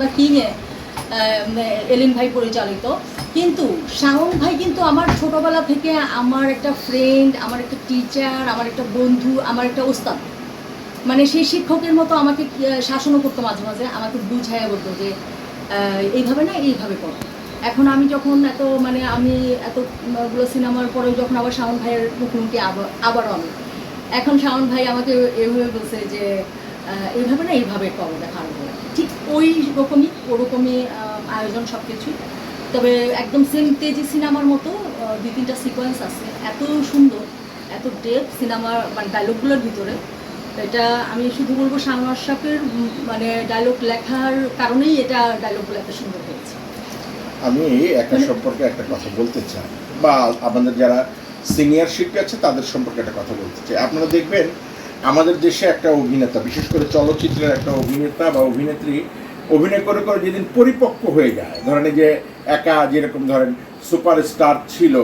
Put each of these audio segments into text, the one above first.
The কিংয়ে এলিন ভাই পরিচালিত। কিন্তু শাওন ভাই কিন্তু আমার ছোটবেলা থেকে আমার একটা ফ্রেন্ড আমার একটা টিচার আমার একটা বন্ধু, আমার একটা ওস্তাদ। মানে সেই শিক্ষকের মতো আমাকে শাসনও করতো মাঝে মাঝে, আমাকে বুঝাইয়া বলতো যে এইভাবে না, এইভাবে করো। এখন আমি যখন এত মানে আমি এতগুলো সিনেমার পরেও যখন আবার শাওন ভাইয়ের মুখোমুখি আবার আবারও আমি। এখন শাওন ভাই আমাকে এভাবে বলছে যে এইভাবে না, এইভাবে করো দেখার ঠিক ওই রকমই ওরকমই আয়োজন সব কিছুই তবে একদম সেম তেজি সিনেমার মতো দুই তিনটা সিকোয়েন্স আছে। এত সুন্দর এত ডেপ সিনেমার মানে ডায়লগগুলোর ভিতরে। এটা আমি শুধু বলব আশরাফের উম, মানে ডায়লগ লেখার কারণেই এটা ডায়লগগুলো এত সুন্দর হয়েছে। আমি একটা সম্পর্কে একটা কথা বলতে চাই। বা আমাদের যারা সিনিয়র শিল্পী আছে তাদের সম্পর্কে একটা কথা বলতে চাই। আপনারা দেখবেন আমাদের দেশে একটা অভিনেতা বিশেষ করে চলচ্চিত্রের একটা অভিনেতা বা অভিনেত্রী অভিনয় করে করে যেদিন পরিপক্ক হয়ে যায় ধরেন যে একা যেরকম ধরেন সুপারস্টার ছিল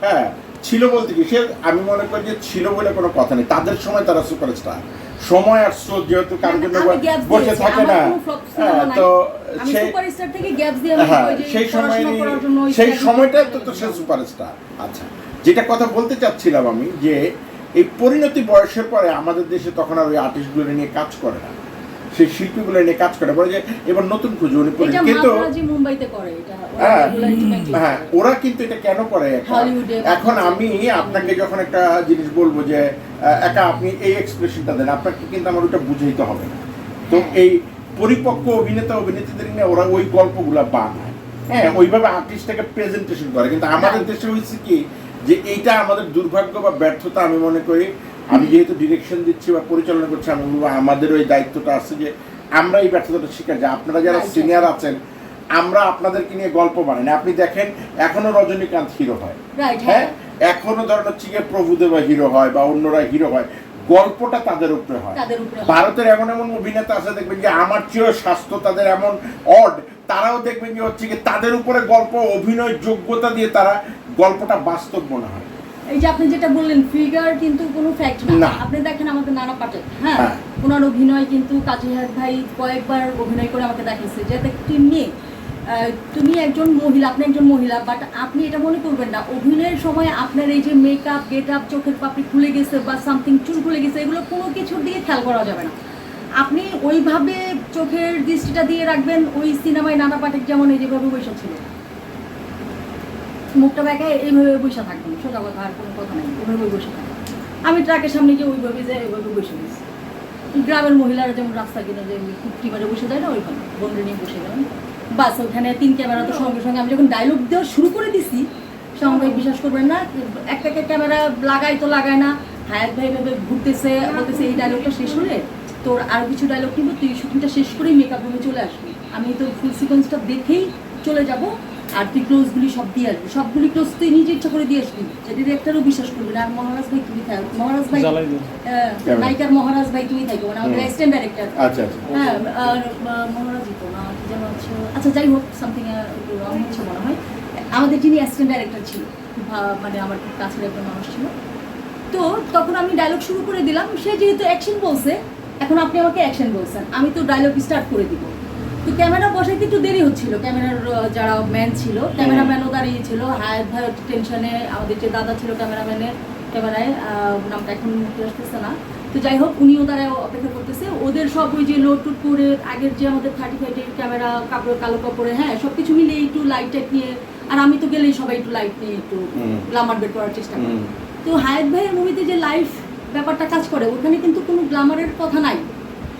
হ্যাঁ ছিল বলতে কি সে আমি মনে করি যে ছিল বলে কোনো কথা নেই তাদের সময় তারা সুপারস্টার সময় আর স্রোত যেহেতু জন্য বসে থাকে না হ্যাঁ। তো সেই হ্যাঁ সেই সময় সেই study সময়টা তো সে জন্য। সুপারস্টার আচ্ছা যেটা কথা বলতে চাচ্ছিলাম আমি যে এই পরিণতি বয়সের পরে আমাদের দেশে তখন আর ওই আর্টিস্টগুলো নিয়ে কাজ করে না। সেই শিল্পীগুলো নিয়ে কাজ করে বলে যে এবার নতুন খুঁজে উনি এটা কিন্তু হ্যাঁ, হ্যাঁ করে। ওরা কিন্তু এটা কেন করে এখন আমি আপনাকে যখন একটা জিনিস বলব যে একা আপনি এই এক্সপ্রেশনটা দেন আপনাকে কিন্তু আমার ওটা বুঝাইতে হবে না। তো হ্যাঁ। এই পরিপক্ক অভিনেতা অভিনেত্রীদের নিয়ে ওরা ওই গল্পগুলা বানায়। হ্যাঁ ওইভাবে আর্টিস্টটাকে প্রেজেন্টেশন করে। কিন্তু আমাদের দেশে হয়েছে কি যে এইটা আমাদের দুর্ভাগ্য বা ব্যর্থতা আমি মনে করি। আমি যেহেতু ডিরেকশন দিচ্ছি বা পরিচালনা করছি আমি বলব আমাদের ওই দায়িত্বটা আছে যে আমরা এই ব্যর্থতাটা শিকার যে আপনারা যারা সিনিয়র আছেন আমরা আপনাদেরকে নিয়ে গল্প বানাই না। আপনি দেখেন এখনও রজনীকান্ত হিরো হয়। হ্যাঁ? হ্যাঁ। এখনও ধরেন হচ্ছে গিয়ে প্রভুদেবা হিরো হয় বা অন্যরা হিরো হয়। গল্পটা তাদের উপরে হয়। তাদের উপরে হয়। ভারতের এমন এমন অভিনেতা আছে দেখবেন যে আমার চেয়েও স্বাস্থ্য তাদের এমন অড তারাও দেখবেন যে হচ্ছে কি তাদের উপরে গল্প অভিনয় যোগ্যতা দিয়ে তারা গল্পটা বাস্তব মনে হয়। এই যে আপনি যেটা বললেন ফিগার কিন্তু কোনো ফ্যাক্ট না। আপনি দেখেন আমাদের নানা হ্যাঁ? হ্যাঁ। ওনার অভিনয় কিন্তু কাজীহাট ভাই কয়েকবার অভিনয় করে আমাকে দেখাচ্ছে যে একটি মেয়ে তুমি একজন মহিলা আপনি একজন মহিলা বাট আপনি এটা মনে করবেন না অভিনয়ের সময় আপনার এই যে মেকআপ গেট আপ চোখের পাপড়ি খুলে গেছে বা সামথিং চুল খুলে গেছে এগুলো কোনো কিছুর দিকে খেয়াল করা যাবে না। আপনি ওইভাবে চোখের দৃষ্টিটা দিয়ে রাখবেন ওই সিনেমায় নানা পাটেক যেমন এই যেভাবে বসে ছিল মুখটা বেঁকায় এইভাবে বসে থাকবেন সোজা কথা, আর কোনো কথা নেই। ওইভাবে বসে থাকবেন আমি ট্রাকের সামনে গিয়ে ওইভাবে যাই ওইভাবে বসে গেছি। গ্রামের মহিলারা যেমন রাস্তা কিনে যে কুট্টি মারে বসে যায় না ওইখানে বন্ধু নিয়ে বসে গেলাম। বাস ওখানে, তিন ক্যামেরা তো সঙ্গে সঙ্গে আমি যখন ডায়লগ দেওয়া শুরু করে দিছি, সঙ্গে বিশ্বাস করবেন না, একটা একটা ক্যামেরা লাগাই তো লাগায় না। হায়াত ভাই ভাবে ঘুরতেছে, বলতেছে, এই ডায়লগটা শেষ হলে তোর আর কিছু ডায়লগ কিন্তু তুই শুটিংটা শেষ করেই মেকআপ রুমে চলে আসবি। আমি তো ফুল সিকোয়েন্সটা দেখেই চলে যাব। আর তুই ক্লোজগুলি সব দিয়ে আসবি। সবগুলি ক্লোজ তুই নিজে ইচ্ছা করে দিয়ে আসবি। যে ডিরেক্টরও বিশ্বাস করবি না। আর মহারাজ ভাই তুমি থাকো মহারাজ ভাই জ্বালাই দিও। আহ, নায়িকার মহারাজ ভাই তুমি থাকো। মানে আমাদের অ্যাসিস্ট্যান্ট ডাইরেক্টর আচ্ছা আচ্ছা। হ্যাঁ আর আহ, তো না কি যেন আচ্ছা যাই হোক সামথিং রং হচ্ছে মনে হয়। আমাদের যিনি অ্যাসিস্ট্যান্ট ডাইরেক্টর ছিল মানে আমার খুব কাছের একজন মানুষ ছিল। তো তখন আমি ডায়লগ শুরু করে দিলাম। সে যেহেতু অ্যাকশন বলছে এখন আপনি আমাকে অ্যাকশন বলছেন। আমি তো ডায়লগ স্টার্ট করে দিব। তো ক্যামেরা বসাইতে একটু দেরি হচ্ছিল। ক্যামেরার যারা ম্যান ছিল ক্যামেরাম্যানও দাঁড়িয়ে ছিল। হায়াত ভাই টেনশনে আমাদের যে দাদা ছিল ক্যামেরাম্যানের ক্যামেরায় নামটা এখন মুখে আসতেছে না। তো যাই হোক উনিও তারা অপেক্ষা করতেছে। ওদের সব ওই যে লোড টুট করে আগের যে আমাদের থার্টি ফাইভের ক্যামেরা কাপড় কালো কাপড়ে হ্যাঁ সব কিছু মিলিয়ে একটু লাইট টাইট নিয়ে আর আমি তো গেলেই সবাই একটু লাইট নিয়ে একটু গ্লামার বের করার চেষ্টা করি। তো হায়াত ভাইয়ের মুভিতে যে লাইফ ব্যাপারটা কাজ করে ওখানে কিন্তু কোনো গ্লামারের কথা নাই।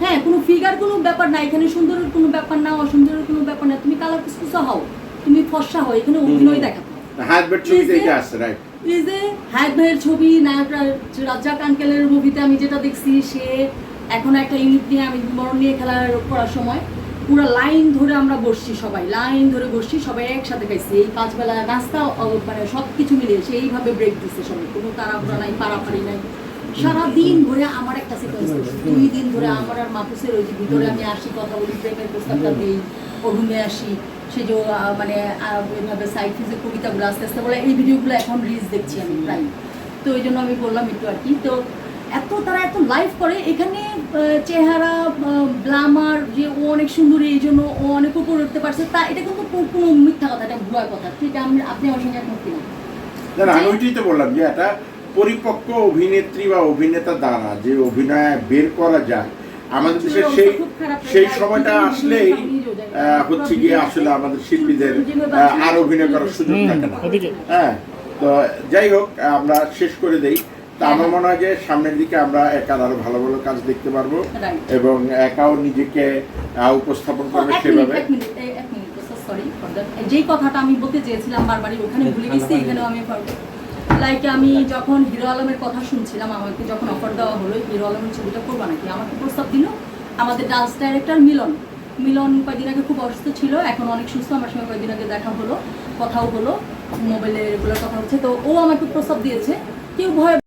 হ্যাঁ কোনো ফিগার কোনো ব্যাপার নাই এখানে সুন্দরের কোনো ব্যাপার না অসুন্দরের কোনো ব্যাপার না। তুমি কালার কুসকুসা হও। তুমি ফর্সা হও এখানে অভিনয় যে হায়াত ভাইয়ের ছবি নায়ক রাজ্জাক আঙ্কেলের মুভিতে আমি যেটা দেখছি সে এখন একটা ইউনিট নিয়ে আমি মরণ নিয়ে খেলা করার সময় পুরো লাইন ধরে আমরা বসছি সবাই লাইন ধরে বসছি সবাই একসাথে খাইছি এই পাঁচ বেলা নাস্তা মানে সব কিছু মিলিয়ে সে এইভাবে ব্রেক দিচ্ছে সবাই। কোনো তাড়াহুড়া নাই পারাপারি নাই। সারাদিন ধরে আমার একটা সিকোয়েন্স দুই দিন ধরে আমার আর মাপুসের ওই ভিতরে আমি আসি কথা বলি প্রেমের প্রস্তাবটা দিই ও রুমে আসি। সে যে মানে ওইভাবে সাইড যে কবিতাগুলো আস্তে আস্তে বলে এই ভিডিওগুলো এখন রিলস দেখছি আমি প্রায়। তো ওই জন্য আমি বললাম একটু আর কি। তো এত তারা এত লাইভ করে এখানে চেহারা গ্লামার যে ও অনেক সুন্দরী এই জন্য ও অনেক উপর পারছে তা এটা কিন্তু কোনো মিথ্যা কথা এটা ভুয়া কথা। ঠিক আপনি আমার সঙ্গে একমত কিনা? না আমি ওইটাই তো বললাম যে একটা পরিপক্ক অভিনেত্রী বা অভিনেতা দ্বারা যে অভিনয় বের করা যায় আমাদের দেশে সেই সেই সময়টা আসলেই হচ্ছে গিয়ে আসলে আমাদের শিল্পীদের আর অভিনয় করার সুযোগ থাকে না। হ্যাঁ তো যাই হোক আমরা শেষ করে দেই। তা আমার মনে হয় যে সামনের দিকে আমরা একার আরও ভালো ভালো কাজ দেখতে পারব এবং একাও নিজেকে উপস্থাপন করবে সেভাবে। এক এক for that. যেই কথাটা আমি বলতে চেয়েছিলাম বারবারই ওখানে ভুলে গেছি এখানেও আমি লাইক আমি যখন হিরো আলমের কথা শুনছিলাম, আমাকে যখন অফার দেওয়া হলো, হিরো আলমের ছবিটা করব নাকি? আমাকে প্রস্তাব দিল, আমাদের ডান্স ডাইরেক্টর মিলন। মিলন কয়েকদিন আগে খুব অসুস্থ ছিল, এখন অনেক সুস্থ, আমার সঙ্গে কয়েকদিন আগে দেখা হলো, কথাও হলো মোবাইলে রেগুলার কথা হচ্ছে, তো ও আমাকে প্রস্তাব দিয়েছে, কেউ ভয়